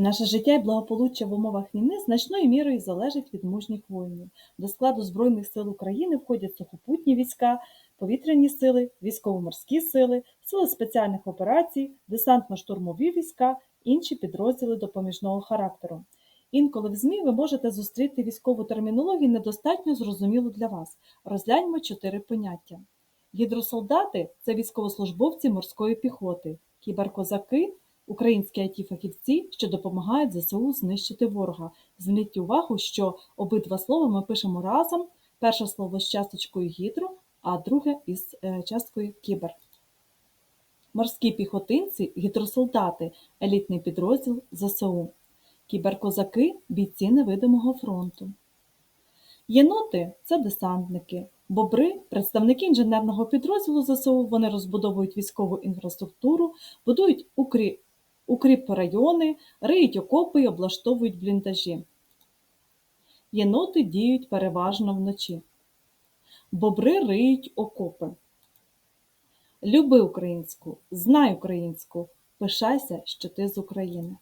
Наше життя і благополуччя в умовах війни значною мірою залежить від мужніх воїнів. До складу Збройних сил України входять сухопутні війська, повітряні сили, військово-морські сили, сили спеціальних операцій, десантно-штурмові війська, інші підрозділи допоміжного характеру. Інколи в ЗМІ ви можете зустріти військову термінологію недостатньо зрозумілу для вас. Розгляньмо чотири поняття. Гідросолдати це військовослужбовці морської піхоти, кіберкозаки українські IT-фахівці, що допомагають ЗСУ знищити ворога. Зверніть увагу, що обидва слова ми пишемо разом. Перше слово з часточкою гідро, а друге із е, часткою кібер. Морські піхотинці, гідросолдати, елітний підрозділ ЗСУ. Кіберкозаки бійці невидимого фронту. Єноти це десантники. Бобри представники інженерного підрозділу ЗСУ. Вони розбудовують військову інфраструктуру, будують укрі... укріпрайони, риють окопи і облаштовують бліндажі. Єноти діють переважно вночі. Бобри риють окопи. Люби українську, знай українську, пишайся, що ти з України.